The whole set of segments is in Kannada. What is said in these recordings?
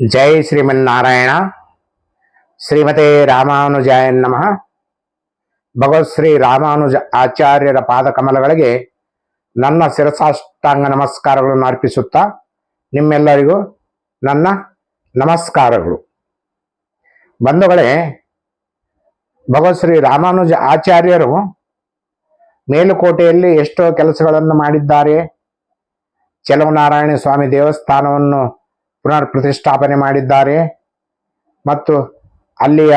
ಜೈ ಶ್ರೀಮನ್ನಾರಾಯಣ. ಶ್ರೀಮತೆ ರಾಮಾನುಜಾಯ ನಮಃ. ಭಗವತ್ ಶ್ರೀ ರಾಮಾನುಜ ಆಚಾರ್ಯರ ಪಾದಕಮಲಗಳಿಗೆ ನನ್ನ ಶಿರಸಾಷ್ಟಾಂಗ ನಮಸ್ಕಾರಗಳನ್ನು ಅರ್ಪಿಸುತ್ತಾ ನಿಮ್ಮೆಲ್ಲರಿಗೂ ನನ್ನ ನಮಸ್ಕಾರಗಳು. ಬಂಧುಗಳೇ, ಭಗವತ್ ಶ್ರೀ ರಾಮಾನುಜ ಆಚಾರ್ಯರು ಮೇಲುಕೋಟೆಯಲ್ಲಿ ಎಷ್ಟೋ ಕೆಲಸಗಳನ್ನು ಮಾಡಿದ್ದಾರೆ. ಚೆಲುವನಾರಾಯಣ ಸ್ವಾಮಿ ದೇವಸ್ಥಾನವನ್ನು ಪುನರ್ ಪ್ರತಿಷ್ಠಾಪನೆ ಮಾಡಿದ್ದಾರೆ. ಮತ್ತು ಅಲ್ಲಿಯ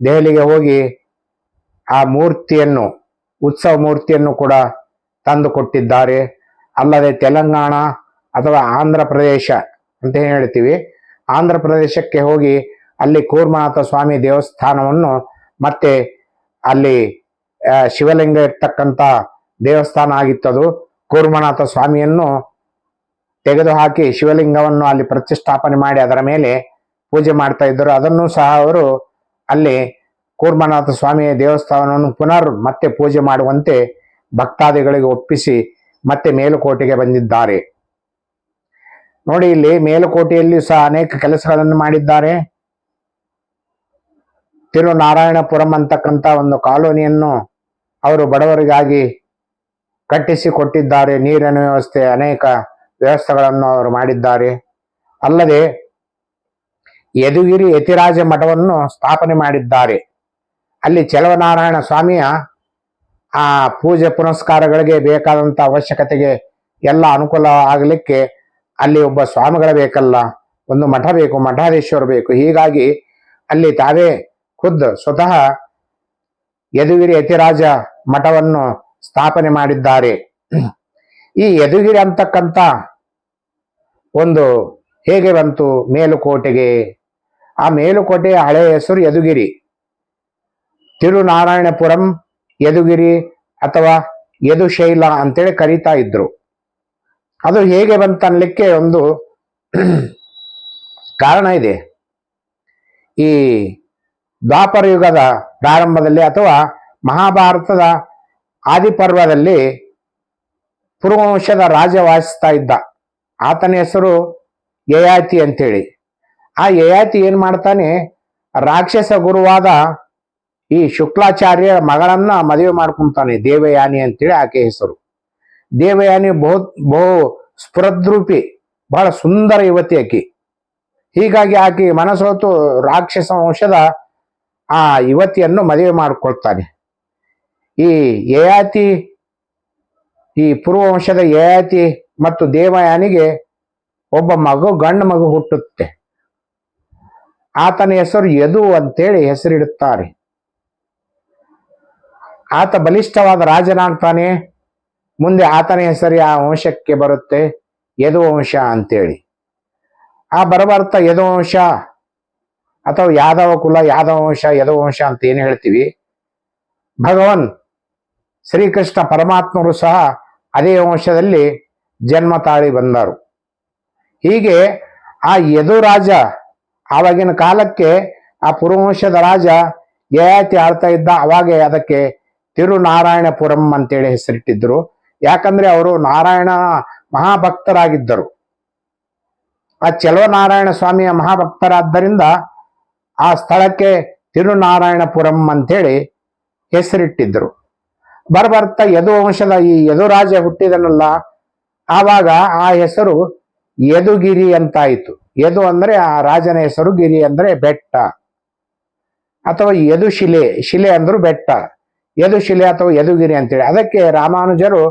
ದೆಹಲಿಗೆ ಹೋಗಿ ಆ ಮೂರ್ತಿಯನ್ನು, ಉತ್ಸವ ಮೂರ್ತಿಯನ್ನು ಕೂಡ ತಂದು ಕೊಟ್ಟಿದ್ದಾರೆ ಅಲ್ಲದೆ ತೆಲಂಗಾಣ ಅಥವಾ ಆಂಧ್ರ ಪ್ರದೇಶ ಅಂತ ಹೇಳ್ತೀವಿ. ಆಂಧ್ರ ಪ್ರದೇಶಕ್ಕೆ ಹೋಗಿ ಅಲ್ಲಿ ಕೂರ್ಮನಾಥ ಸ್ವಾಮಿ ದೇವಸ್ಥಾನವನ್ನು ಮತ್ತೆ ಅಲ್ಲಿ ಶಿವಲಿಂಗ ಇರ್ತಕ್ಕಂಥ ದೇವಸ್ಥಾನ ಆಗಿತ್ತದು. ಕೂರ್ಮನಾಥ ಸ್ವಾಮಿಯನ್ನು ತೆಗೆದುಹಾಕಿ ಶಿವಲಿಂಗವನ್ನು ಅಲ್ಲಿ ಪ್ರತಿಷ್ಠಾಪನೆ ಮಾಡಿ ಅದರ ಮೇಲೆ ಪೂಜೆ ಮಾಡ್ತಾ ಇದ್ದರು. ಅದನ್ನು ಸಹ ಅವರು ಅಲ್ಲಿ ಕೂರ್ಮನಾಥ ಸ್ವಾಮಿಯ ದೇವಸ್ಥಾನವನ್ನು ಪುನರ್ ಮತ್ತೆ ಪೂಜೆ ಮಾಡುವಂತೆ ಭಕ್ತಾದಿಗಳಿಗೆ ಒಪ್ಪಿಸಿ ಮತ್ತೆ ಮೇಲುಕೋಟೆಗೆ ಬಂದಿದ್ದಾರೆ. ನೋಡಿ, ಇಲ್ಲಿ ಮೇಲುಕೋಟೆಯಲ್ಲಿ ಸಹ ಅನೇಕ ಕೆಲಸಗಳನ್ನು ಮಾಡಿದ್ದಾರೆ. ತಿರುನಾರಾಯಣಪುರಂ ಅಂತಕ್ಕಂಥ ಒಂದು ಕಾಲೋನಿಯನ್ನು ಅವರು ಬಡವರಿಗಾಗಿ ಕಟ್ಟಿಸಿ ಕೊಟ್ಟಿದ್ದಾರೆ. ನೀರಿನ ವ್ಯವಸ್ಥೆ ಅನೇಕ ವ್ಯವಸ್ಥೆಗಳನ್ನು ಅವರು ಮಾಡಿದ್ದಾರೆ. ಅಲ್ಲದೆ ಯದುಗಿರಿ ಯತಿರಾಜ ಮಠವನ್ನು ಸ್ಥಾಪನೆ ಮಾಡಿದ್ದಾರೆ. ಅಲ್ಲಿ ಚಲವನಾರಾಯಣ ಸ್ವಾಮಿಯ ಆ ಪೂಜೆ ಪುನಸ್ಕಾರಗಳಿಗೆ ಬೇಕಾದಂಥ ಅವಶ್ಯಕತೆಗೆ ಎಲ್ಲ ಅನುಕೂಲ ಆಗಲಿಕ್ಕೆ ಅಲ್ಲಿ ಒಬ್ಬ ಸ್ವಾಮಿಗಳ ಬೇಕಲ್ಲ, ಒಂದು ಮಠ ಬೇಕು, ಮಠಾಧೀಶ್ವರ ಬೇಕು. ಹೀಗಾಗಿ ಅಲ್ಲಿ ತಾವೇ ಖುದ್ದು ಸ್ವತಃ ಯದುಗಿರಿ ಯತಿರಾಜ ಮಠವನ್ನು ಸ್ಥಾಪನೆ ಮಾಡಿದ್ದಾರೆ. ಈ ಯದುಗಿರಿ ಅಂತಕ್ಕಂಥ ಒಂದು ಹೇಗೆ ಬಂತು? ಮೇಲುಕೋಟೆಗೆ. ಆ ಮೇಲುಕೋಟೆಯ ಹಳೆಯ ಹೆಸರು ಯದುಗಿರಿ ತಿರುನಾರಾಯಣಪುರಂ ಯದುಗಿರಿ ಅಥವಾ ಯದುಶೈಲ ಅಂತೇಳಿ ಕರೀತಾ ಇದ್ರು. ಅದು ಹೇಗೆ ಬಂತನ್ಲಿಕ್ಕೆ ಒಂದು ಕಾರಣ ಇದೆ. ಈ ದ್ವಾಪರ ಯುಗದ ಪ್ರಾರಂಭದಲ್ಲಿ ಅಥವಾ ಮಹಾಭಾರತದ ಆದಿಪರ್ವದಲ್ಲಿ ಪುರುವಂಶದ ರಾಜ ವಾಸಿಸ್ತಾ ಇದ್ದ. ಆತನ ಹೆಸರು ಯಯಾತಿ ಅಂತೇಳಿ. ಆ ಯಯಾತಿ ಏನ್ ಮಾಡ್ತಾನೆ? ರಾಕ್ಷಸ ಗುರುವಾದ ಈ ಶುಕ್ಲಾಚಾರ್ಯ ಮಗಳನ್ನ ಮದುವೆ ಮಾಡ್ಕೊಂತಾನೆ, ದೇವಯಾನಿ ಅಂತೇಳಿ ಆಕೆ ಹೆಸರು. ದೇವಯಾನಿ ಬಹು ಬಹು ಸ್ಫುರದ್ರೂಪಿ, ಬಹಳ ಸುಂದರ ಯುವತಿ ಆಕಿ. ಹೀಗಾಗಿ ಆಕೆ ಮನಸೋತು ರಾಕ್ಷಸ ವಂಶದ ಆ ಯುವತಿಯನ್ನು ಮದುವೆ ಮಾಡಿಕೊಳ್ತಾನೆ. ಈ ಯಯಾತಿ ಈ ಪೂರ್ವವಂಶದ ಯಯಾತಿ ಮತ್ತು ದೇವಯಾನಿಗೆ ಒಬ್ಬ ಮಗು, ಗಂಡು ಮಗು ಹುಟ್ಟುತ್ತೆ. ಆತನ ಹೆಸರು ಯದು ಅಂತೇಳಿ ಹೆಸರಿಡುತ್ತಾರೆ. ಆತ ಬಲಿಷ್ಠವಾದ ರಾಜನಾಗ್ತಾನೆ. ಮುಂದೆ ಆತನ ಹೆಸರು ಆ ವಂಶಕ್ಕೆ ಬರುತ್ತೆ ಯದುವಂಶ ಅಂತೇಳಿ. ಆ ಬರಬರ್ತ ಯದುವಂಶ ಅಥವಾ ಯಾದವ ಕುಲ, ಯಾದವ ವಂಶ ಯದುವಂಶ ಅಂತ ಏನು ಹೇಳ್ತೀವಿ? ಭಗವನ್ ಶ್ರೀಕೃಷ್ಣ ಪರಮಾತ್ಮರು ಸಹ ಅದೇ ವಂಶದಲ್ಲಿ ಜನ್ಮ ತಾಳಿ ಬಂದರು. ಹೀಗೆ ಆ ಯದು ರಾಜ ಆವಾಗಿನ ಕಾಲಕ್ಕೆ ಆ ಪುರುವಂಶದ ರಾಜ ಯಯಾತಿ ಆಳ್ತಾ ಇದ್ದ, ಅವಾಗೆ ಅದಕ್ಕೆ ತಿರುನಾರಾಯಣಪುರಂ ಅಂತೇಳಿ ಹೆಸರಿಟ್ಟಿದ್ದರು ಯಾಕಂದ್ರೆ ಅವರು ನಾರಾಯಣ ಮಹಾಭಕ್ತರಾಗಿದ್ದರು. ಆ ಚೆಲುವನಾರಾಯಣ ಸ್ವಾಮಿಯ ಮಹಾಭಕ್ತರಾದ್ದರಿಂದ ಆ ಸ್ಥಳಕ್ಕೆ ತಿರುನಾರಾಯಣಪುರಂ ಅಂತೇಳಿ ಹೆಸರಿಟ್ಟಿದ್ರು. ಬರ್ಬರ್ತಾ ಯದುವಂಶದ ಈ ಯದುರಾಜ ಹುಟ್ಟಿದನಲ್ಲ, ಆವಾಗ ಆ ಹೆಸರು ಯದುಗಿರಿ ಅಂತಾಯಿತು. ಯದು ಅಂದ್ರೆ ಆ ರಾಜನ ಹೆಸರು ಗಿರಿ ಅಂದ್ರೆ ಬೆಟ್ಟ. ಅಥವಾ ಯದು ಶಿಲೆ ಶಿಲೆ ಅಂದ್ರು ಬೆಟ್ಟ. ಯದು ಶಿಲೆ ಅಥವಾ ಯದುಗಿರಿ ಅಂತೇಳಿ. ಅದಕ್ಕೆ ರಾಮಾನುಜರು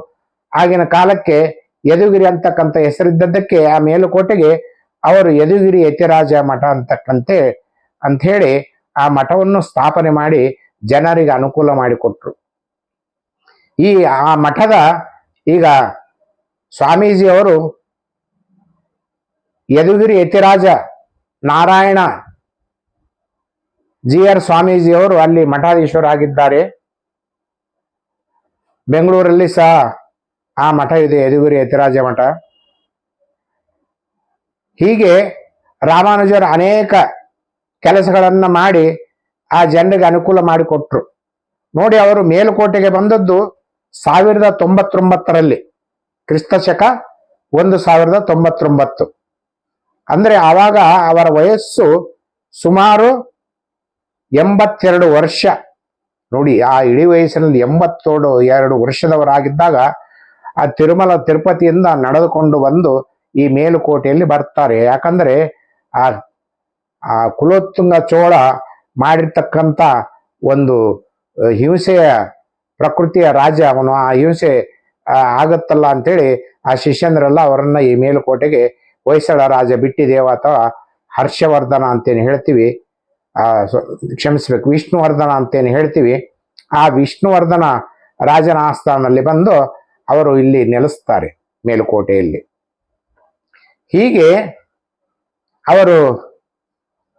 ಆಗಿನ ಕಾಲಕ್ಕೆ ಯದುಗಿರಿ ಅಂತಕ್ಕಂಥ ಹೆಸರಿದ್ದದ್ದಕ್ಕೆ ಆ ಮೇಲುಕೋಟೆಗೆ ಅವರು ಯದುಗಿರಿ ಯತಿರಾಜ ಮಠ ಅಂತಕ್ಕಂತೆ ಅಂತ ಹೇಳಿ ಆ ಮಠವನ್ನು ಸ್ಥಾಪನೆ ಮಾಡಿ ಜನರಿಗೆ ಅನುಕೂಲ ಮಾಡಿಕೊಟ್ರು. ಈ ಆ ಮಠದ ಈಗ ಸ್ವಾಮೀಜಿ ಅವರು ಯದುಗಿರಿ ಯತಿರಾಜ ನಾರಾಯಣ ಜಿ ಆರ್ ಸ್ವಾಮೀಜಿಯವರು ಅಲ್ಲಿ ಮಠಾಧೀಶರಾಗಿದ್ದಾರೆ ಬೆಂಗಳೂರಲ್ಲಿ ಸಹ ಆ ಮಠ ಇದೆ, ಯದುಗಿರಿ ಯತಿರಾಜ ಮಠ. ಹೀಗೆ ರಾಮಾನುಜರು ಅನೇಕ ಕೆಲಸಗಳನ್ನು ಮಾಡಿ ಆ ಜನರಿಗೆ ಅನುಕೂಲ ಮಾಡಿಕೊಟ್ರು. ನೋಡಿ ಅವರು ಮೇಲುಕೋಟೆಗೆ ಬಂದದ್ದು ಸಾವಿರದ ತೊಂಬತ್ತೊಂಬತ್ತರಲ್ಲಿ ಕ್ರಿಸ್ತ ಶಕ ಒಂದು ಸಾವಿರದ ತೊಂಬತ್ತೊಂಬತ್ತು. ಅಂದ್ರೆ ಆವಾಗ ಅವರ ವಯಸ್ಸು ಸುಮಾರು ಎಂಬತ್ತೆರಡು ವರ್ಷ. ನೋಡಿ, ಆ ಇಳಿ ವಯಸ್ಸಿನಲ್ಲಿ ಎಂಬತ್ತೋಡು ಎರಡು ವರ್ಷದವರಾಗಿದ್ದಾಗ ಆ ತಿರುಮಲ ತಿರುಪತಿಯಿಂದ ನಡೆದುಕೊಂಡು ಬಂದು ಈ ಮೇಲುಕೋಟೆಯಲ್ಲಿ ಬರ್ತಾರೆ. ಯಾಕಂದ್ರೆ ಆ ಆ ಕುಲೋತ್ತುಂಗ ಚೋಳ ಮಾಡಿರ್ತಕ್ಕಂಥ ಒಂದು ಹಿಂಸೆಯ ಪ್ರಕೃತಿಯ ರಾಜ, ಅವನು ಆ ಹಿಂಸೆ ಆಗತ್ತಲ್ಲ ಅಂತೇಳಿ ಆ ಶಿಷ್ಯಂದ್ರೆಲ್ಲ ಅವರನ್ನ ಈ ಮೇಲುಕೋಟೆಗೆ ಹೊಯ್ಸಳ ರಾಜ ಬಿಟ್ಟಿದೇವ ಅಥವಾ ಹರ್ಷವರ್ಧನ ಅಂತೇನು ಹೇಳ್ತೀವಿ. ಆ ಕ್ಷಮಿಸ್ಬೇಕು, ವಿಷ್ಣುವರ್ಧನ ಅಂತೇನು ಹೇಳ್ತೀವಿ. ಆ ವಿಷ್ಣುವರ್ಧನ ರಾಜನ ಆಸ್ಥಾನದಲ್ಲಿ ಬಂದು ಅವರು ಇಲ್ಲಿ ನೆಲೆಸ್ತಾರೆ ಮೇಲುಕೋಟೆಯಲ್ಲಿ. ಹೀಗೆ ಅವರು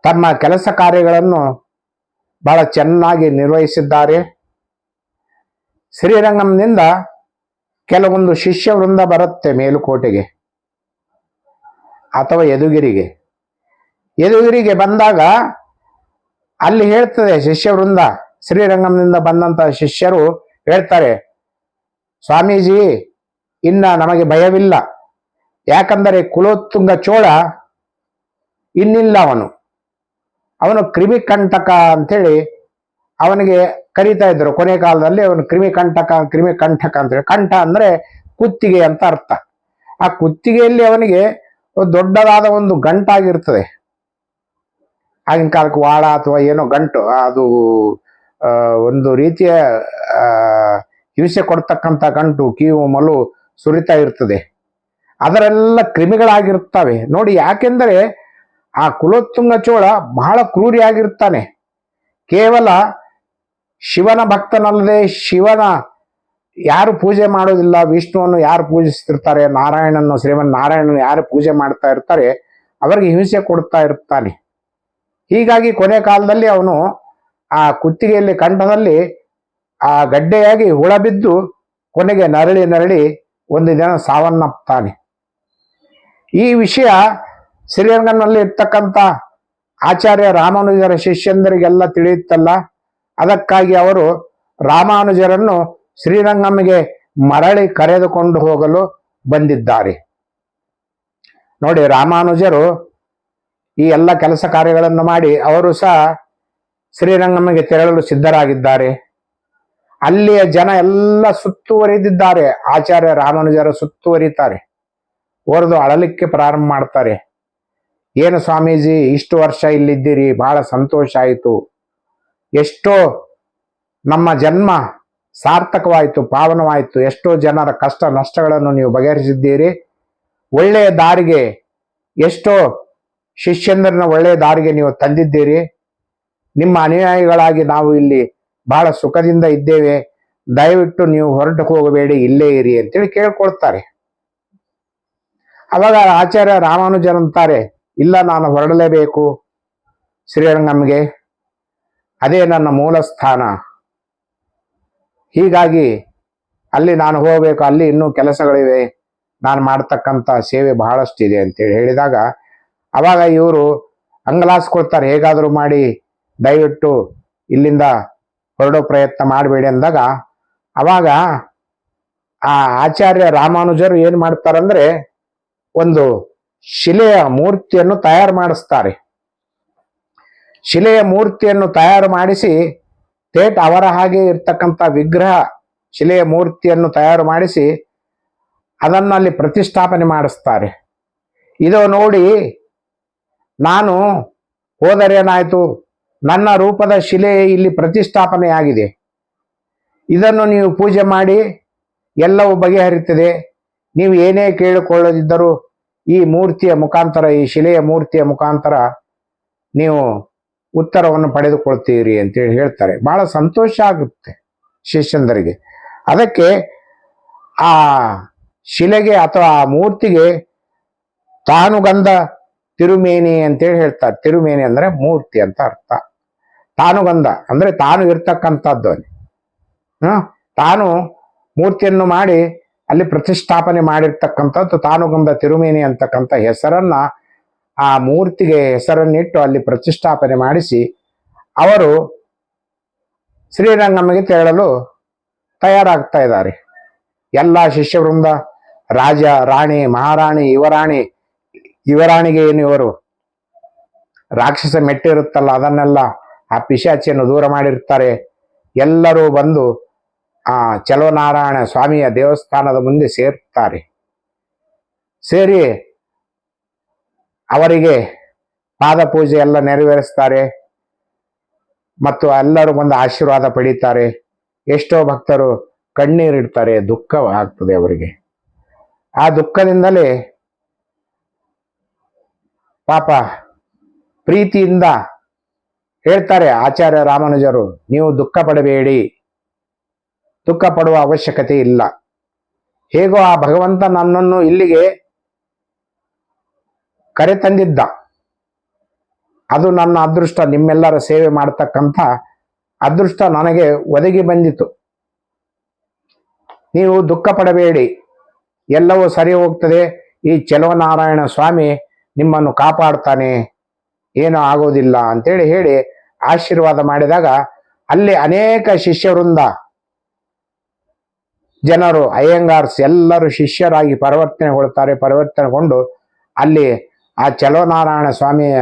ತಮ್ಮ ಕೆಲಸ ಕಾರ್ಯಗಳನ್ನು ಬಹಳ ಚೆನ್ನಾಗಿ ನಿರ್ವಹಿಸಿದ್ದಾರೆ. ಶ್ರೀರಂಗಂನಿಂದ ಕೆಲವೊಂದು ಶಿಷ್ಯ ವೃಂದ ಬರುತ್ತೆ ಮೇಲುಕೋಟೆಗೆ ಅಥವಾ ಯದುಗಿರಿಗೆ ಯದುಗಿರಿಗೆ ಬಂದಾಗ ಅಲ್ಲಿ ಹೇಳ್ತದೆ ಶಿಷ್ಯ ವೃಂದ ಶ್ರೀರಂಗಂನಿಂದ ಬಂದಂತ ಶಿಷ್ಯರು ಹೇಳ್ತಾರೆ, ಸ್ವಾಮೀಜಿ, ಇನ್ನ ನಮಗೆ ಭಯವಿಲ್ಲ. ಯಾಕಂದರೆ ಕುಲೋತ್ತುಂಗ ಚೋಳ ಇನ್ನಿಲ್ಲ ಅವನು ಅವನು ಕ್ರಿಮಿಕಂಟಕ ಅಂತೇಳಿ ಅವನಿಗೆ ಕರೀತಾ ಇದ್ರು ಕೊನೆ ಕಾಲದಲ್ಲಿ ಅವನು ಕ್ರಿಮಿಕಂಟಕ ಕ್ರಿಮಿಕಂಠಕ ಅಂತೇಳಿ ಕಂಠ ಅಂದ್ರೆ ಕುತ್ತಿಗೆ ಅಂತ ಅರ್ಥ. ಆ ಕುತ್ತಿಗೆಯಲ್ಲಿ ಅವನಿಗೆ ದೊಡ್ಡದಾದ ಒಂದು ಗಂಟಾಗಿರ್ತದೆ. ಆಗಿನ ಕಾಲಕ್ಕೆ ವಾಳ ಅಥವಾ ಏನೋ ಗಂಟು, ಅದು ಒಂದು ರೀತಿಯ ಹಿಂಸೆ ಕೊಡ್ತಕ್ಕಂಥ ಗಂಟು, ಕೀವು, ಮಲು ಸುರಿತಾ ಇರ್ತದೆ. ಅದರೆಲ್ಲ ಕ್ರಿಮಿಗಳಾಗಿರ್ತವೆ ನೋಡಿ, ಯಾಕೆಂದರೆ ಆ ಕುಲೋತ್ತುಂಗ ಚೋಳ ಬಹಳ ಕ್ರೂರಿಯಾಗಿರ್ತಾನೆ. ಕೇವಲ ಶಿವನ ಭಕ್ತನಲ್ಲದೆ ಶಿವನ ಯಾರು ಪೂಜೆ ಮಾಡೋದಿಲ್ಲ, ವಿಷ್ಣುವನ್ನು ಯಾರು ಪೂಜಿಸ್ತಿರ್ತಾರೆ ನಾರಾಯಣನು ಶ್ರೀಮನ್ ನಾರಾಯಣನ ಯಾರು ಪೂಜೆ ಮಾಡ್ತಾ ಇರ್ತಾರೆ, ಅವರಿಗೆ ಹಿಂಸೆ ಕೊಡ್ತಾ ಇರ್ತಾನೆ. ಹೀಗಾಗಿ ಕೊನೆ ಕಾಲದಲ್ಲಿ ಅವನು ಆ ಕುತ್ತಿಗೆಯಲ್ಲಿ ಕಂಠದಲ್ಲಿ ಆ ಗಡ್ಡೆಯಾಗಿ ಹುಳ ಬಿದ್ದು ಕೊನೆಗೆ ನರಳಿ ನರಳಿ ಒಂದು ದಿನ ಸಾವನ್ನಪ್ತಾನೆ. ಈ ವಿಷಯ ಶ್ರೀರಂಗನಲ್ಲಿ ಇರ್ತಕ್ಕಂಥ ಆಚಾರ್ಯ ರಾಮಾನುಜರ ಶಿಷ್ಯಂದರಿಗೆಲ್ಲ ತಿಳಿಯುತ್ತಲ್ಲ. ಅದಕ್ಕಾಗಿ ಅವರು ರಾಮಾನುಜರನ್ನು ಶ್ರೀರಂಗಮ್ಮಗೆ ಮರಳಿ ಕರೆದುಕೊಂಡು ಹೋಗಲು ಬಂದಿದ್ದಾರೆ. ನೋಡಿ, ರಾಮಾನುಜರು ಈ ಎಲ್ಲ ಕೆಲಸ ಕಾರ್ಯಗಳನ್ನು ಮಾಡಿ ಅವರು ಸಹ ಶ್ರೀರಂಗಮ್ಮಗೆ ತೆರಳಲು ಸಿದ್ಧರಾಗಿದ್ದಾರೆ. ಅಲ್ಲಿಯ ಜನ ಎಲ್ಲ ಸುತ್ತುವರಿದಿದ್ದಾರೆ. ಆಚಾರ್ಯ ರಾಮಾನುಜರ ಸುತ್ತುವರಿತಾರೆ. ಹೊರದು ಅಳಲಿಕ್ಕೆ ಪ್ರಾರಂಭ ಮಾಡ್ತಾರೆ. ಏನು ಸ್ವಾಮೀಜಿ, ಇಷ್ಟು ವರ್ಷ ಇಲ್ಲಿದ್ದೀರಿ, ಬಹಳ ಸಂತೋಷ ಆಯಿತು. ಎಷ್ಟೋ ನಮ್ಮ ಜನ್ಮ ಸಾರ್ಥಕವಾಯಿತು, ಪಾವನವಾಯಿತು, ಎಷ್ಟೋ ಜನರ ಕಷ್ಟ ನಷ್ಟಗಳನ್ನು ನೀವು ಬಗೆಹರಿಸಿದ್ದೀರಿ. ಒಳ್ಳೆಯ ದಾರಿಗೆ, ಎಷ್ಟೋ ಶಿಷ್ಯಂದ್ರನ ಒಳ್ಳೆಯ ದಾರಿಗೆ ನೀವು ತಂದಿದ್ದೀರಿ. ನಿಮ್ಮ ಅನುಯಾಯಿಗಳಾಗಿ ನಾವು ಇಲ್ಲಿ ಬಹಳ ಸುಖದಿಂದ ಇದ್ದೇವೆ. ದಯವಿಟ್ಟು ನೀವು ಹೊರಟು ಹೋಗಬೇಡಿ, ಇಲ್ಲೇ ಇರಿ ಅಂತೇಳಿ ಕೇಳ್ಕೊಳ್ತಾರೆ. ಅವಾಗ ಆಚಾರ್ಯ ರಾಮಾನುಜರಂತಾರೆ ಇಲ್ಲ ನಾನು ಹೊರಡಲೇಬೇಕು ಶ್ರೀರಂಗಂಗೆ ಅದೇ ನನ್ನ ಮೂಲ ಸ್ಥಾನ ಹೀಗಾಗಿ ಅಲ್ಲಿ ನಾನು ಹೋಗಬೇಕು, ಅಲ್ಲಿ ಇನ್ನೂ ಕೆಲಸಗಳಿವೆ, ನಾನು ಮಾಡ್ತಕ್ಕಂಥ ಸೇವೆ ಬಹಳಷ್ಟಿದೆ ಅಂತೇಳಿ ಹೇಳಿದಾಗ, ಅವಾಗ ಇವರು ಅಂಗಲಾಸ್ಕೊಳ್ತಾರೆ ಹೇಗಾದರೂ ಮಾಡಿ, ದಯವಿಟ್ಟು ಇಲ್ಲಿಂದ ಹೊರಡೋ ಪ್ರಯತ್ನ ಮಾಡಬೇಡಿ ಅಂದಾಗ, ಅವಾಗ ಆ ಆಚಾರ್ಯ ರಾಮಾನುಜರು ಏನು ಮಾಡ್ತಾರಂದ್ರೆ, ಒಂದು ಶಿಲೆಯ ಮೂರ್ತಿಯನ್ನು ತಯಾರು ಮಾಡಿಸ್ತಾರೆ. ಶಿಲೆಯ ಮೂರ್ತಿಯನ್ನು ತಯಾರು ಮಾಡಿಸಿ ತೇಟ್ ಅವರ ಹಾಗೆ ಇರ್ತಕ್ಕಂಥ ವಿಗ್ರಹ ಶಿಲೆಯ ಮೂರ್ತಿಯನ್ನು ತಯಾರು ಮಾಡಿಸಿ ಅದನ್ನು ಅಲ್ಲಿ ಪ್ರತಿಷ್ಠಾಪನೆ ಮಾಡಿಸ್ತಾರೆ. ಇದು ನೋಡಿ ನಾನು ಹೋದರೇನಾಯ್ತು? ನನ್ನ ರೂಪದ ಶಿಲೆ ಇಲ್ಲಿ ಪ್ರತಿಷ್ಠಾಪನೆಯಾಗಿದೆ. ಇದನ್ನು ನೀವು ಪೂಜೆ ಮಾಡಿ ಎಲ್ಲವೂ ಬಗೆಹರಿತದೆ. ನೀವು ಏನೇ ಕೇಳಿಕೊಳ್ಳದಿದ್ದರೂ ಈ ಮೂರ್ತಿಯ ಮುಖಾಂತರ, ಈ ಶಿಲೆಯ ಮೂರ್ತಿಯ ಮುಖಾಂತರ ನೀವು ಉತ್ತರವನ್ನು ಪಡೆದುಕೊಳ್ತೀರಿ ಅಂತೇಳಿ ಹೇಳ್ತಾರೆ. ಬಹಳ ಸಂತೋಷ ಆಗುತ್ತೆ ಶಿಷ್ಯಂದರಿಗೆ. ಅದಕ್ಕೆ ಆ ಶಿಲೆಗೆ ಅಥವಾ ಆ ಮೂರ್ತಿಗೆ ತಾನುಗಂಧ ತಿರುಮೇನಿ ಅಂತೇಳಿ ಹೇಳ್ತಾರೆ. ತಿರುಮೇನಿ ಅಂದ್ರೆ ಮೂರ್ತಿ ಅಂತ ಅರ್ಥ. ತಾನುಗಂಧ ಅಂದ್ರೆ ತಾನು ಇರ್ತಕ್ಕಂಥದ್ದು ಅಲ್ಲಿ? ತಾನು ಮೂರ್ತಿಯನ್ನು ಮಾಡಿ ಅಲ್ಲಿ ಪ್ರತಿಷ್ಠಾಪನೆ ಮಾಡಿರ್ತಕ್ಕಂಥದ್ದು ತಾನುಗಂಧ ತಿರುಮೇನಿ ಅಂತಕ್ಕಂಥ ಹೆಸರನ್ನ ಆ ಮೂರ್ತಿಗೆ ಹೆಸರನ್ನಿಟ್ಟು ಅಲ್ಲಿ ಪ್ರತಿಷ್ಠಾಪನೆ ಮಾಡಿಸಿ ಅವರು ಶ್ರೀರಂಗಮ್ಮಗೆ ತೆರಳಲು ತಯಾರಾಗ್ತಾ ಇದ್ದಾರೆ. ಎಲ್ಲ ಶಿಷ್ಯವೃಂದ, ರಾಜ, ರಾಣಿ, ಮಹಾರಾಣಿ, ಯುವರಾಣಿ, ಯುವರಾಣಿಗೆ ಏನು ಇವರು? ರಾಕ್ಷಸ ಮೆಟ್ಟಿರುತ್ತಲ್ಲ, ಅದನ್ನೆಲ್ಲ ಆ ಪಿಶಾಚಿಯನ್ನು ದೂರ ಮಾಡಿರ್ತಾರೆ. ಎಲ್ಲರೂ ಬಂದು ಆ ಚಲೋನಾರಾಯಣ ಸ್ವಾಮಿಯ ದೇವಸ್ಥಾನದ ಮುಂದೆ ಸೇರ್ತಾರೆ. ಸೇರಿ ಅವರಿಗೆ ಪಾದ ಪೂಜೆ ಎಲ್ಲ ನೆರವೇರಿಸ್ತಾರೆ ಮತ್ತು ಎಲ್ಲರೂ ಬಂದು ಆಶೀರ್ವಾದ ಪಡೀತಾರೆ. ಎಷ್ಟೋ ಭಕ್ತರು ಕಣ್ಣೀರಿಡ್ತಾರೆ ದುಃಖ ಆಗ್ತದೆ ಅವರಿಗೆ. ಆ ದುಃಖದಿಂದಲೇ ಪಾಪ ಪ್ರೀತಿಯಿಂದ ಹೇಳ್ತಾರೆ ಆಚಾರ್ಯ ರಾಮಾನುಜರು, ನೀವು ದುಃಖ ಪಡಬೇಡಿ. ದುಃಖ ಪಡುವ ಅವಶ್ಯಕತೆ ಇಲ್ಲ. ಹೇಗೋ ಆ ಭಗವಂತ ನನ್ನನ್ನು ಇಲ್ಲಿಗೆ ಕರೆತಂದಿದ್ದ. ಅದು ನನ್ನ ಅದೃಷ್ಟ, ನಿಮ್ಮೆಲ್ಲರ ಸೇವೆ ಮಾಡ್ತಕ್ಕಂಥ ಅದೃಷ್ಟ ನನಗೆ ಒದಗಿ ಬಂದಿತು. ನೀವು ದುಃಖ ಪಡಬೇಡಿ. ಎಲ್ಲವೂ ಸರಿ ಹೋಗ್ತದೆ. ಈ ಚಲವನಾರಾಯಣ ಸ್ವಾಮಿ ನಿಮ್ಮನ್ನು ಕಾಪಾಡ್ತಾನೆ. ಏನೂ ಆಗೋದಿಲ್ಲ ಅಂತೇಳಿ ಹೇಳಿ ಆಶೀರ್ವಾದ ಮಾಡಿದಾಗ ಅಲ್ಲಿ ಅನೇಕ ಶಿಷ್ಯವೃಂದ, ಜನರು, ಅಯ್ಯಂಗಾರ್ಸ್ ಎಲ್ಲರೂ ಶಿಷ್ಯರಾಗಿ ಪರಿವರ್ತನೆಗೊಳ್ತಾರೆ ಪರಿವರ್ತನೆಗೊಂಡು ಅಲ್ಲಿ ಆ ಚಲೋನಾರಾಯಣ ಸ್ವಾಮಿಯ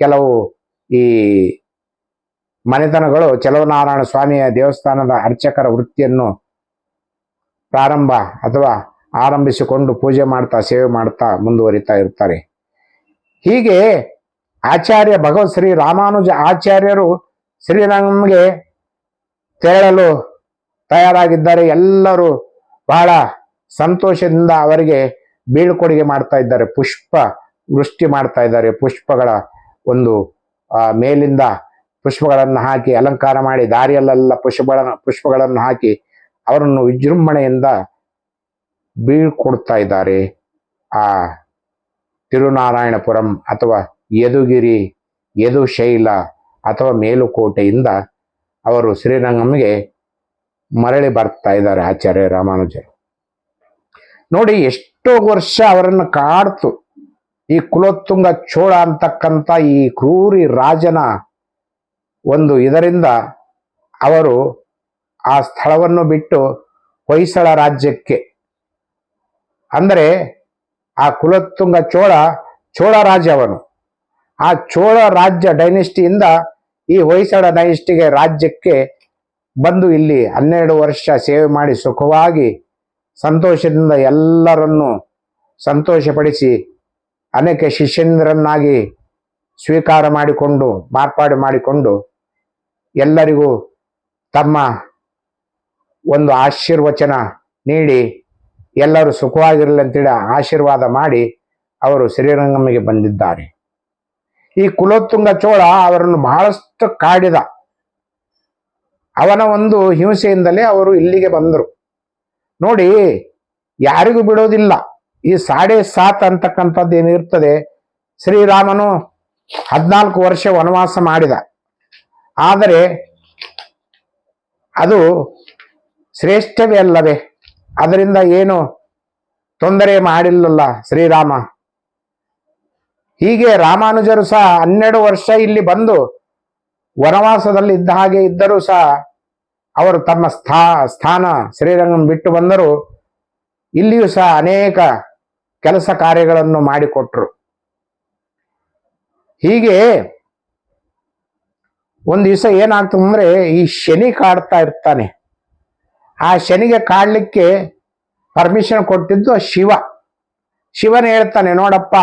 ಕೆಲವು ಈ ಮನೆತನಗಳು, ಚಲೋನಾರಾಯಣ ಸ್ವಾಮಿಯ ದೇವಸ್ಥಾನದ ಅರ್ಚಕರ ವೃತ್ತಿಯನ್ನು ಪ್ರಾರಂಭ ಅಥವಾ ಆರಂಭಿಸಿಕೊಂಡು ಪೂಜೆ ಮಾಡ್ತಾ, ಸೇವೆ ಮಾಡ್ತಾ ಮುಂದುವರಿತಾ ಇರ್ತಾರೆ. ಹೀಗೆ ಆಚಾರ್ಯ ಭಗವತ್ ಶ್ರೀ ರಾಮಾನುಜ ಆಚಾರ್ಯರು ಶ್ರೀರಂಗಂಗೆ ತೆರಳಲು ತಯಾರಾಗಿದ್ದಾರೆ. ಎಲ್ಲರೂ ಬಹಳ ಸಂತೋಷದಿಂದ ಅವರಿಗೆ ಬೀಳ್ಕೊಡುಗೆ ಮಾಡ್ತಾ ಇದ್ದಾರೆ. ಪುಷ್ಪ ವೃಷ್ಟಿ ಮಾಡ್ತಾ ಇದ್ದಾರೆ. ಪುಷ್ಪಗಳ ಒಂದು ಆ, ಮೇಲಿಂದ ಪುಷ್ಪಗಳನ್ನು ಹಾಕಿ ಅಲಂಕಾರ ಮಾಡಿ ದಾರಿಯಲ್ಲೆಲ್ಲ ಪುಷ್ಪಗಳ ಪುಷ್ಪಗಳನ್ನು ಹಾಕಿ ಅವರನ್ನು ವಿಜೃಂಭಣೆಯಿಂದ ಬೀಳ್ಕೊಡ್ತಾ ಇದ್ದಾರೆ. ಆ ತಿರುನಾರಾಯಣಪುರಂ ಅಥವಾ ಯದುಗಿರಿ ಯದುಶೈಲ ಅಥವಾ ಮೇಲುಕೋಟೆಯಿಂದ ಅವರು ಶ್ರೀರಂಗಂಗೆ ಮರಳಿ ಬರ್ತಾ ಇದ್ದಾರೆ ಆಚಾರ್ಯ ರಾಮಾನುಜರು. ನೋಡಿ ಎಷ್ಟೋ ವರ್ಷ ಅವರನ್ನು ಕಾಡ್ತು. ಈ ಕುಲೋತ್ತುಂಗ ಚೋಳ ಅಂತಕ್ಕಂಥ ಈ ಕ್ರೂರಿ ರಾಜನ ಒಂದು ಇದರಿಂದ ಅವರು ಆ ಸ್ಥಳವನ್ನು ಬಿಟ್ಟು ಹೊಯ್ಸಳ ರಾಜ್ಯಕ್ಕೆ. ಅಂದರೆ ಆ ಕುಲೋತ್ತುಂಗ ಚೋಳ ಚೋಳ ರಾಜ ಆ ಚೋಳ ರಾಜ್ಯ ಡೈನೆಸ್ಟಿಯಿಂದ ಈ ಹೊಯ್ಸಳ ಡೈನೆಸ್ಟಿಗೆ ರಾಜ್ಯಕ್ಕೆ ಬಂದು ಇಲ್ಲಿ ಹನ್ನೆರಡು ವರ್ಷ ಸೇವೆ ಮಾಡಿ ಸುಖವಾಗಿ ಸಂತೋಷದಿಂದ ಎಲ್ಲರನ್ನು ಸಂತೋಷಪಡಿಸಿ ಅನೇಕ ಶಿಷ್ಯಂದ್ರನ್ನಾಗಿ ಸ್ವೀಕಾರ ಮಾಡಿಕೊಂಡು, ಮಾರ್ಪಾಡು ಮಾಡಿಕೊಂಡು ಎಲ್ಲರಿಗೂ ತಮ್ಮ ಒಂದು ಆಶೀರ್ವಚನ ನೀಡಿ, ಎಲ್ಲರೂ ಸುಖವಾಗಿರಲಿ ಅಂತೇಳಿ ಆಶೀರ್ವಾದ ಮಾಡಿ ಅವರು ಶ್ರೀರಂಗಮ್ಮಿಗೆ ಬಂದಿದ್ದಾರೆ. ಈ ಕುಲೋತ್ತುಂಗ ಚೋಳ ಅವರನ್ನು ಬಹಳಷ್ಟು ಕಾಡಿದ. ಅವನ ಒಂದು ಹಿಂಸೆಯಿಂದಲೇ ಅವರು ಇಲ್ಲಿಗೆ ಬಂದರು. ನೋಡಿ, ಯಾರಿಗೂ ಬಿಡೋದಿಲ್ಲ. ಈ ಸಾಡೆ ಸಾತ್ ಅಂತಕ್ಕಂಥದ್ದು ಏನಿರ್ತದೆ? ಶ್ರೀರಾಮನು ಹದಿನಾಲ್ಕು ವರ್ಷ ವನವಾಸ ಮಾಡಿದ. ಆದರೆ ಅದು ಶ್ರೇಷ್ಠವೇ ಅಲ್ಲವೇ? ಅದರಿಂದ ಏನು ತೊಂದರೆ ಮಾಡಿಲ್ಲಲ್ಲ ಶ್ರೀರಾಮ? ಹೀಗೆ ರಾಮಾನುಜರು ಸಹ ಹನ್ನೆರಡು ವರ್ಷ ಇಲ್ಲಿ ಬಂದು ವನವಾಸದಲ್ಲಿ ಇದ್ದ ಹಾಗೆ ಇದ್ದರೂ ಸಹ ಅವರು ತಮ್ಮ ಸ್ಥಾ ಸ್ಥಾನ ಶ್ರೀರಂಗಂ ಬಿಟ್ಟು ಬಂದರು ಇಲ್ಲಿಯೂ ಸಹ ಅನೇಕ ಕೆಲಸ ಕಾರ್ಯಗಳನ್ನು ಮಾಡಿಕೊಟ್ರು. ಹೀಗೆ ಒಂದು ದಿವಸ ಏನಾಗ್ತದೆ ಅಂದ್ರೆ ಈ ಶನಿ ಕಾಡ್ತಾ ಇರ್ತಾನೆ. ಆ ಶನಿಗೆ ಕಾಡಲಿಕ್ಕೆ ಪರ್ಮಿಷನ್ ಕೊಟ್ಟಿದ್ದು ಶಿವ. ಶಿವನೇ ಹೇಳ್ತಾನೆ, ನೋಡಪ್ಪ,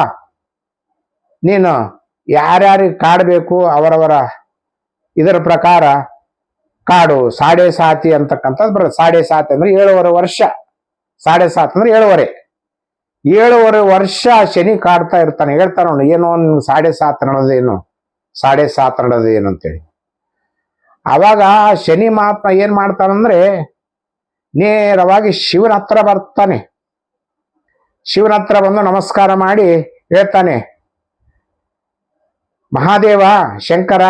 ನೀನು ಯಾರ್ಯಾರಿಗೆ ಕಾಡಬೇಕು ಅವರವರ ಇದರ ಪ್ರಕಾರ ಕಾಡು, ಸಾಡೆ ಸಾತಿ ಅಂತಕ್ಕಂಥದ್ದು ಬರುತ್ತೆ ಸಾಡೆ ಸಾತಿ ಅಂದ್ರೆ ಏಳುವರೆ ವರ್ಷ. ಸಾಡೆ ಸಾತ್ ಅಂದ್ರೆ ಏಳುವರೆ. ಏಳುವರೆ ವರ್ಷ ಶನಿ ಕಾಡ್ತಾ ಇರ್ತಾನೆ. ಹೇಳ್ತಾನೆ ಅವನು, ಏನೋ ಒಂದು ಸಾಡೆ ಸಾತ್ ನಡೋದೇನು ಸಾಡೆ ಸಾತ್ ನಡೋದೇನು ಅಂತೇಳಿ. ಅವಾಗ ಶನಿ ಮಹಾತ್ಮ ಏನ್ ಮಾಡ್ತಾನಂದ್ರೆ, ನೇರವಾಗಿ ಶಿವನ ಹತ್ರ ಬರ್ತಾನೆ. ಶಿವನ ಹತ್ರ ಬಂದು ನಮಸ್ಕಾರ ಮಾಡಿ ಹೇಳ್ತಾನೆ, ಮಹಾದೇವ, ಶಂಕರ,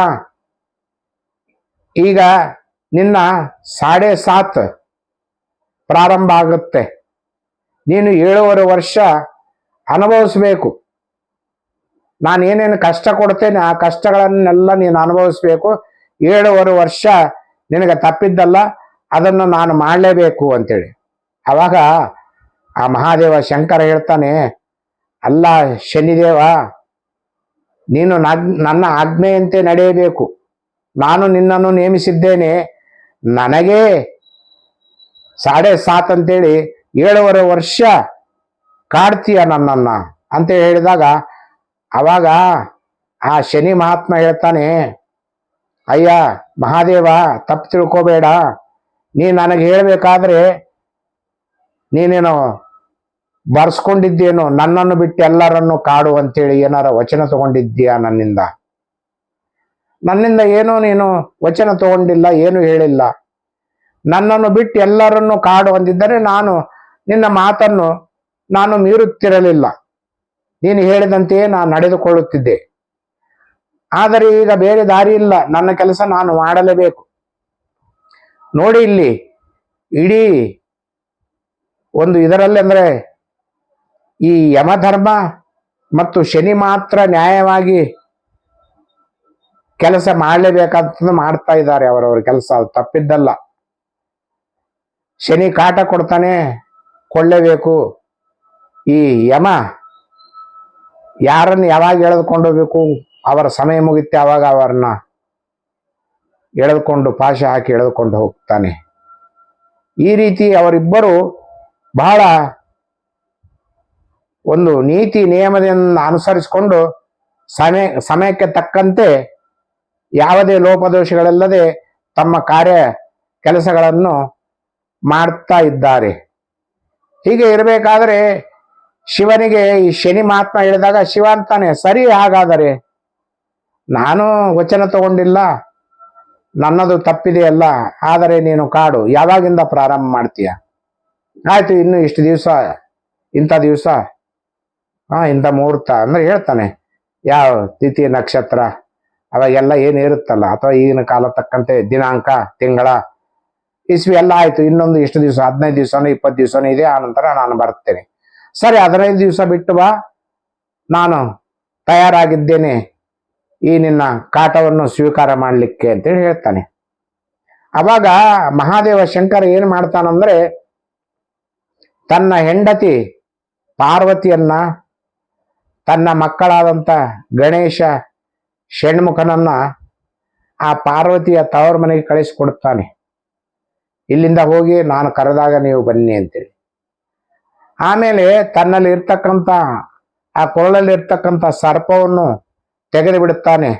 ಈಗ ನಿನ್ನ ಸಾಡೆ ಸಾತ್ ಪ್ರಾರಂಭ ಆಗುತ್ತೆ. ನೀನು ಏಳುವರೆ ವರ್ಷ ಅನುಭವಿಸ್ಬೇಕು. ನಾನು ಏನೇನು ಕಷ್ಟ ಕೊಡ್ತೇನೆ, ಆ ಕಷ್ಟಗಳನ್ನೆಲ್ಲ ನೀನು ಅನುಭವಿಸ್ಬೇಕು. ಏಳುವರೆ ವರ್ಷ ನಿನಗೆ ತಪ್ಪಿದ್ದಲ್ಲ, ಅದನ್ನು ನಾನು ಮಾಡಲೇಬೇಕು ಅಂತೇಳಿ. ಅವಾಗ ಆ ಮಹಾದೇವ ಶಂಕರ ಹೇಳ್ತಾನೆ, ಅಲ್ಲ ಶನಿದೇವ, ನೀನು ನನ್ನ ಆಜ್ಞೆಯಂತೆ ನಡೆಯಬೇಕು. ನಾನು ನಿನ್ನನ್ನು ನೇಮಿಸಿದ್ದೇನೆ. ನನಗೇ ಸಾಡೆ ಸಾತ್ ಅಂತೇಳಿ ಏಳುವರೆ ವರ್ಷ ಕಾಡ್ತೀಯ ನನ್ನನ್ನ ಅಂತ ಹೇಳಿದಾಗ, ಅವಾಗ ಆ ಶನಿ ಮಹಾತ್ಮ ಹೇಳ್ತಾನೆ, ಅಯ್ಯ, ಮಹಾದೇವ, ತಪ್ಪು ತಿಳ್ಕೋಬೇಡ. ನೀ ನನಗೆ ಹೇಳಬೇಕಾದ್ರೆ ನೀನೇನು ಬರ್ಸ್ಕೊಂಡಿದ್ದೇನು, ನನ್ನನ್ನು ಬಿಟ್ಟು ಎಲ್ಲರನ್ನು ಕಾಡು ಅಂತೇಳಿ ಏನಾರ ವಚನ ತಗೊಂಡಿದ್ದೀಯಾ ನನ್ನಿಂದ? ನನ್ನಿಂದ ಏನೂ ನೀನು ವಚನ ತಗೊಂಡಿಲ್ಲ, ಏನು ಹೇಳಿಲ್ಲ. ನನ್ನನ್ನು ಬಿಟ್ಟು ಎಲ್ಲರನ್ನು ಕಾಡು ಅಂದಿದ್ದರೆ ನಾನು ನಿನ್ನ ಮಾತನ್ನು ನಾನು ಮೀರುತ್ತಿರಲಿಲ್ಲ. ನೀನು ಹೇಳಿದಂತೆಯೇ ನಾನು ನಡೆದುಕೊಳ್ಳುತ್ತಿದ್ದೆ. ಆದರೆ ಈಗ ಬೇರೆ ದಾರಿ ಇಲ್ಲ. ನನ್ನ ಕೆಲಸ ನಾನು ಮಾಡಲೇಬೇಕು. ನೋಡಿ ಇಲ್ಲಿ, ಇಡೀ ಒಂದು ಇದರಲ್ಲಿ ಅಂದ್ರೆ ಈ ಯಮಧರ್ಮ ಮತ್ತು ಶನಿ ಮಾತ್ರ ನ್ಯಾಯವಾಗಿ ಕೆಲಸ ಮಾಡಲೇಬೇಕಂತ ಮಾಡ್ತಾ ಇದ್ದಾರೆ. ಅವರವರ ಕೆಲಸ ತಪ್ಪಿದ್ದಲ್ಲ. ಶನಿ ಕಾಟ ಕೊಡ್ತಾನೆ ಕೊಳ್ಳೇಬೇಕು. ಈ ಯಮ ಯಾರನ್ನು ಯಾವಾಗ ಎಳೆದುಕೊಂಡು ಹೋಗ್ಬೇಕು? ಅವರ ಸಮಯ ಮುಗಿತೆ ಅವಾಗ ಅವರನ್ನ ಎಳೆದುಕೊಂಡು ಪಾಶ ಹಾಕಿ ಎಳೆದುಕೊಂಡು ಹೋಗ್ತಾನೆ. ಈ ರೀತಿ ಅವರಿಬ್ಬರು ಬಹಳ ಒಂದು ನೀತಿ ನಿಯಮದಿಂದ ಅನುಸರಿಸಿಕೊಂಡು ಸಮಯ, ಸಮಯಕ್ಕೆ ತಕ್ಕಂತೆ ಯಾವುದೇ ಲೋಪದೋಷಗಳಿಲ್ಲದೆ ತಮ್ಮ ಕಾರ್ಯ, ಕೆಲಸಗಳನ್ನು ಮಾಡ್ತಾ ಇದ್ದಾರೆ. ಹೀಗೆ ಇರಬೇಕಾದ್ರೆ ಶಿವನಿಗೆ ಈ ಶನಿ ಮಹಾತ್ಮ ಹೇಳಿದಾಗ ಶಿವ ಅಂತಾನೆ, ಸರಿ, ಹಾಗಾದರೆ ನಾನು ವಚನ ತಗೊಂಡಿಲ್ಲ, ನನ್ನದು ತಪ್ಪಿದೆಯಲ್ಲ, ಆದರೆ ನೀನು ಕಾಡು, ಯಾವಾಗಿಂದ ಪ್ರಾರಂಭ ಮಾಡ್ತೀಯ? ಆಯ್ತು, ಇನ್ನು ಇಷ್ಟು ದಿವಸ, ಇಂಥ ದಿವಸ ಹಾಂ ಇಂಥ ಮುಹೂರ್ತ, ಅಂದ್ರೆ ಹೇಳ್ತಾನೆ, ಯಾವ ತಿಥಿ ನಕ್ಷತ್ರ ಅವಾಗೆಲ್ಲ ಏನು ಇರುತ್ತಲ್ಲ ಅಥವಾ ಈಗಿನ ಕಾಲ ತಕ್ಕಂತೆ ದಿನಾಂಕ, ತಿಂಗಳ ಇಸ್ವಿ ಎಲ್ಲ ಆಯ್ತು. ಇನ್ನೊಂದು ಇಷ್ಟು ದಿವಸ? ಹದಿನೈದು ದಿವಸನೋ, ಇಪ್ಪತ್ತು ದಿವಸನೋ ಇದೆ. ಆ ನಂತರ ನಾನು ಬರ್ತೇನೆ. ಸರಿ, ಹದಿನೈದು ದಿವಸ ಬಿಟ್ಟು ಬಾ. ನಾನು ತಯಾರಾಗಿದ್ದೇನೆ ಈ ನಿನ್ನ ಕಾಟವನ್ನು ಸ್ವೀಕಾರ ಮಾಡಲಿಕ್ಕೆ ಅಂತೇಳಿ ಹೇಳ್ತಾನೆ. ಅವಾಗ ಮಹಾದೇವ ಶಂಕರ ಏನ್ ಮಾಡ್ತಾನಂದ್ರೆ ತನ್ನ ಹೆಂಡತಿ ಪಾರ್ವತಿಯನ್ನ, ತನ್ನ ಮಕ್ಕಳಾದಂತ ಗಣೇಶ ಷಣ್ಮುಖನನ್ನ ಆ ಪಾರ್ವತಿಯ ತವರ ಮನೆಗೆ ಕಳಿಸಿಕೊಡುತ್ತಾನೆ. ಇಲ್ಲಿಂದ ಹೋಗಿ ನಾನು ಕರೆದಾಗ ನೀವು ಬನ್ನಿ ಅಂತೇಳಿ. ಆಮೇಲೆ ತನ್ನಲ್ಲಿ ಇರ್ತಕ್ಕಂಥ ಆ ಕೊರಳಲ್ಲಿ ಇರ್ತಕ್ಕಂಥ ಸರ್ಪವನ್ನು ತೆಗೆದು ಬಿಡುತ್ತಾನೆ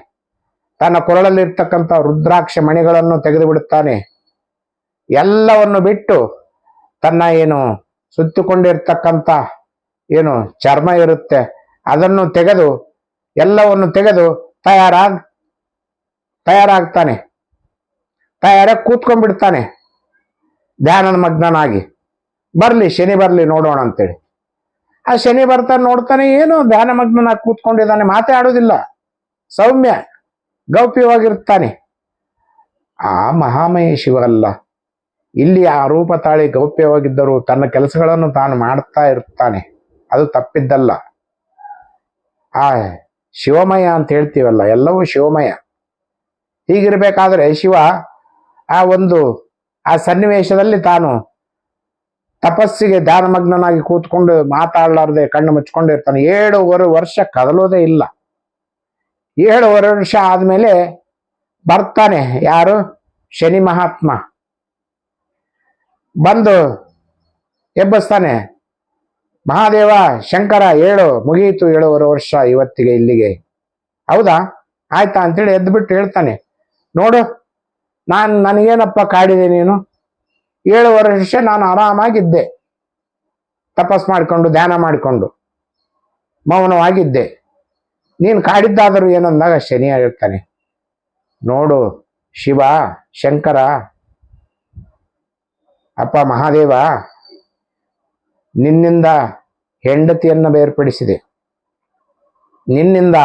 ತನ್ನ ಕೊರಳಲ್ಲಿ ಇರ್ತಕ್ಕಂಥ ರುದ್ರಾಕ್ಷ ಮಣಿಗಳನ್ನು ತೆಗೆದು ಬಿಡುತ್ತಾನೆ ಎಲ್ಲವನ್ನು ಬಿಟ್ಟು ತನ್ನ ಏನು ಸುತ್ತಿಕೊಂಡಿರ್ತಕ್ಕಂಥ ಏನು ಚರ್ಮ ಇರುತ್ತೆ, ಅದನ್ನು ತೆಗೆದು, ಎಲ್ಲವನ್ನು ತೆಗೆದು ತಯಾರಾಗ್, ತಯಾರಾಗ್ತಾನೆ. ತಯಾರಾಗಿ ಕೂತ್ಕೊಂಡ್ಬಿಡ್ತಾನೆ. ಧ್ಯಾನದ ಮಗ್ನನಾಗಿ. ಬರಲಿ, ಶನಿ ಬರಲಿ ನೋಡೋಣ ಅಂತೇಳಿ. ಆ ಶನಿ ಬರ್ತಾನೆ ನೋಡ್ತಾನೆ ಏನು ಧ್ಯಾನ ಮಗ್ನನಾಗಿ ಕೂತ್ಕೊಂಡಿದ್ದಾನೆ, ಮಾತೇ ಆಡೋದಿಲ್ಲ. ಸೌಮ್ಯ, ಗೌಪ್ಯವಾಗಿರ್ತಾನೆ. ಆ ಮಹಾಮಯ ಶಿವ ಅಲ್ಲ, ಇಲ್ಲಿ ಆ ರೂಪ ತಾಳಿ ಗೌಪ್ಯವಾಗಿದ್ದರೂ ತನ್ನ ಕೆಲಸಗಳನ್ನು ತಾನು ಮಾಡ್ತಾ ಇರ್ತಾನೆ. ಅದು ತಪ್ಪಿದ್ದಲ್ಲ. ಆ ಶಿವಮಯ ಅಂತ ಹೇಳ್ತೀವಲ್ಲ, ಎಲ್ಲವೂ ಶಿವಮಯ. ಹೀಗಿರ್ಬೇಕಾದ್ರೆ ಶಿವ ಆ ಒಂದು ಆ ಸನ್ನಿವೇಶದಲ್ಲಿ ತಾನು ತಪಸ್ಸಿಗೆ ಧ್ಯಾನಮಗ್ನನಾಗಿ ಕೂತ್ಕೊಂಡು ಮಾತಾಡಲಾರದೆ ಕಣ್ಣು ಮುಚ್ಕೊಂಡಿರ್ತಾನೆ ಏಳುವರೆ ವರ್ಷ ಕದಲೋದೇ ಇಲ್ಲ. ಏಳುವರೆ ವರ್ಷ ಆದಮೇಲೆ ಬರ್ತಾನೆ ಯಾರು? ಶನಿ ಮಹಾತ್ಮ. ಬಂದು ಎಬ್ಬಸ್ತಾನೆ. ಮಹಾದೇವ, ಶಂಕರ, ಏಳು ಮುಗಿಯಿತು ಏಳುವರೆ ವರ್ಷ ಇವತ್ತಿಗೆ ಇಲ್ಲಿಗೆ. ಹೌದಾ? ಆಯ್ತಾ ಅಂತೇಳಿ ಎದ್ಬಿಟ್ಟು ಹೇಳ್ತಾನೆ. ನೋಡು ನಾನು ನನಗೇನಪ್ಪ ಕಾಡಿದೆ ನೀನು? ಏಳು ವರ್ಷ ನಾನು ಆರಾಮಾಗಿದ್ದೆ. ತಪಸ್ ಮಾಡಿಕೊಂಡು, ಧ್ಯಾನ ಮಾಡಿಕೊಂಡು, ಮೌನವಾಗಿದ್ದೆ. ನೀನು ಕಾಡಿದ್ದಾದರೂ ಏನಂದಾಗ ಶನಿ ಆಗಿರ್ತಾನೆ ನೋಡು, ಶಿವ, ಶಂಕರ, ಅಪ್ಪ ಮಹಾದೇವ, ನಿನ್ನಿಂದ ಹೆಂಡತಿಯನ್ನು ಬೇರ್ಪಡಿಸಿದೆ. ನಿನ್ನಿಂದ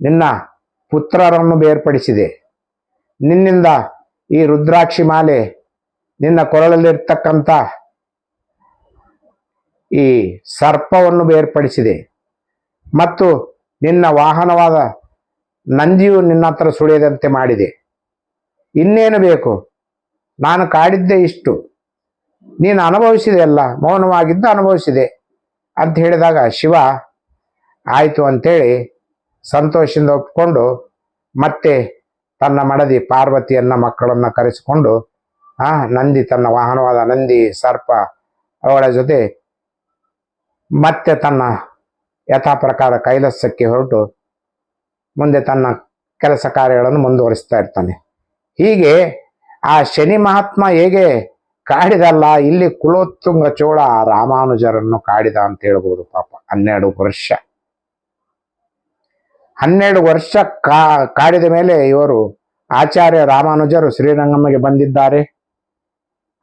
ನಿನ್ನ ಪುತ್ರರನ್ನು ಬೇರ್ಪಡಿಸಿದೆ. ನಿನ್ನಿಂದ ಈ ರುದ್ರಾಕ್ಷಿ ಮಾಲೆ ನಿನ್ನ ಕೊರಳಲ್ಲಿರ್ತಕ್ಕಂಥ ಈ ಸರ್ಪವನ್ನು ಬೇರ್ಪಡಿಸಿದೆ. ಮತ್ತು ನಿನ್ನ ವಾಹನವಾದ ನಂದಿಯು ನಿನ್ನ ಹತ್ರ ಸುಳಿಯದಂತೆ ಮಾಡಿದೆ. ಇನ್ನೇನು ಬೇಕು? ನಾನು ಕಾಡಿದ್ದೆ ಇಷ್ಟು. ನೀನು ಅನುಭವಿಸಿದೆ ಅಲ್ಲ, ಮೌನವಾಗಿದ್ದು ಅನುಭವಿಸಿದೆ ಅಂತ ಹೇಳಿದಾಗ ಶಿವ ಆಯಿತು ಅಂತೇಳಿ ಸಂತೋಷದಿಂದ ಒಪ್ಕೊಂಡು ಮತ್ತೆ ತನ್ನ ಮಡದಿ ಪಾರ್ವತಿಯನ್ನ ಮಕ್ಕಳನ್ನ ಕರೆಸಿಕೊಂಡು, ಆ, ನಂದಿ ತನ್ನ ವಾಹನವಾದ ನಂದಿ ಸರ್ಪ ಅವಳ ಜೊತೆ ಮತ್ತೆ ತನ್ನ ಯಥಾ ಪ್ರಕಾರ ಕೈಲಾಸಕ್ಕೆ ಹೊರಟು ಮುಂದೆ ತನ್ನ ಕೆಲಸ ಕಾರ್ಯಗಳನ್ನು ಮುಂದುವರಿಸ್ತಾ ಇರ್ತಾನೆ. ಹೀಗೆ ಆ ಶನಿ ಮಹಾತ್ಮ ಹೇಗೆ ಕಾಡಿದಲ್ಲ, ಇಲ್ಲಿ ಕುಲೋತ್ತುಂಗ ಚೋಳ ರಾಮಾನುಜರನ್ನು ಕಾಡಿದ ಅಂತ ಹೇಳ್ಬೋದು ಪಾಪ. ಹನ್ನೆರಡು ವರ್ಷ. ಹನ್ನೆರಡು ವರ್ಷ ಕಾ, ಕಾಡಿದ ಮೇಲೆ ಇವರು ಆಚಾರ್ಯ ರಾಮಾನುಜರು ಶ್ರೀರಂಗಮ್ಮಗೆ ಬಂದಿದ್ದಾರೆ.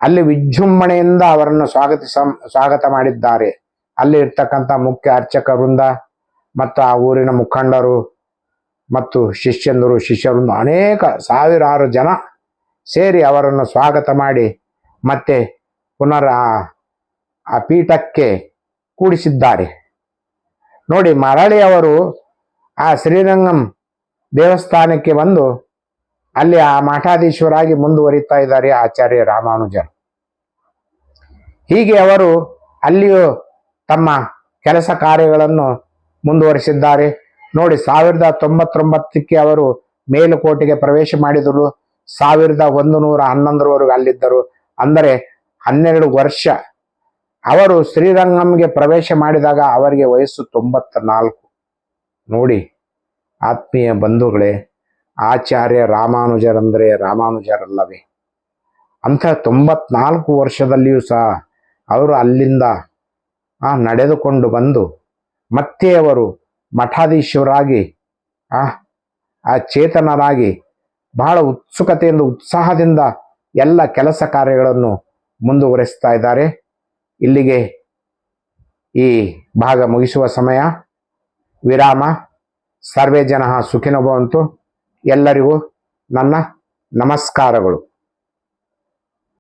ಅಲ್ಲಿ ವಿಜೃಂಭಣೆಯಿಂದ ಅವರನ್ನು ಸ್ವಾಗತ ಸ್ವಾಗತ ಮಾಡಿದ್ದಾರೆ. ಅಲ್ಲಿ ಇರ್ತಕ್ಕಂಥ ಮುಖ್ಯ ಅರ್ಚಕ ವೃಂದ ಮತ್ತು ಆ ಊರಿನ ಮುಖಂಡರು ಮತ್ತು ಶಿಷ್ಯಂದರು ಶಿಷ್ಯರು ಅನೇಕ ಸಾವಿರಾರು ಜನ ಸೇರಿ ಅವರನ್ನು ಸ್ವಾಗತ ಮಾಡಿ ಮತ್ತೆ ಪುನರ್ ಆ ಪೀಠಕ್ಕೆ ಕೂಡಿಸಿದ್ದಾರೆ. ನೋಡಿ ಮರಳಿ ಅವರು ಆ ಶ್ರೀರಂಗಂ ದೇವಸ್ಥಾನಕ್ಕೆ ಬಂದು ಅಲ್ಲಿ ಆ ಮಠಾಧೀಶ್ವರಾಗಿ ಮುಂದುವರಿತಾ ಇದ್ದಾರೆ ಆಚಾರ್ಯ ರಾಮಾನುಜರು. ಹೀಗೆ ಅವರು ಅಲ್ಲಿಯೂ ತಮ್ಮ ಕೆಲಸ ಕಾರ್ಯಗಳನ್ನು ಮುಂದುವರಿಸಿದ್ದಾರೆ. ನೋಡಿ, ಸಾವಿರದ ತೊಂಬತ್ತೊಂಬತ್ತಕ್ಕೆ ಅವರು ಮೇಲುಕೋಟೆಗೆ ಪ್ರವೇಶ ಮಾಡಿದರು. ಸಾವಿರದ ಒಂದು ನೂರ ಹನ್ನೊಂದರವರೆಗೂ ಅಲ್ಲಿದ್ದರು. ಅಂದರೆ ಹನ್ನೆರಡು ವರ್ಷ. ಅವರು ಶ್ರೀರಂಗಂಗೆ ಪ್ರವೇಶ ಮಾಡಿದಾಗ ಅವರಿಗೆ ವಯಸ್ಸು ತೊಂಬತ್ತ ನಾಲ್ಕು ನೋಡಿ ಆತ್ಮೀಯ ಬಂಧುಗಳೇ, ಆಚಾರ್ಯ ರಾಮಾನುಜರಂದರೆ ರಾಮಾನುಜರಲ್ಲವೇ. ಅಂಥ ತೊಂಬತ್ನಾಲ್ಕು ವರ್ಷದಲ್ಲಿಯೂ ಸಹ ಅವರು ಅಲ್ಲಿಂದ ನಡೆದುಕೊಂಡು ಬಂದು, ಮತ್ತೆ ಅವರು ಮಠಾಧೀಶರಾಗಿ ಆ ಚೇತನರಾಗಿ, ಬಹಳ ಉತ್ಸುಕತೆಯಿಂದ, ಉತ್ಸಾಹದಿಂದ ಎಲ್ಲ ಕೆಲಸ ಕಾರ್ಯಗಳನ್ನು ಮುಂದುವರೆಸ್ತಾ ಇದ್ದಾರೆ. ಇಲ್ಲಿಗೆ ಈ ಭಾಗ ಮುಗಿಸುವ ಸಮಯ. ವಿರಾಮ. ಸರ್ವೇ ಜನ ಸುಖಿನೋ ಭವಂತು. ಎಲ್ಲರಿಗೂ ನನ್ನ ನಮಸ್ಕಾರಗಳು.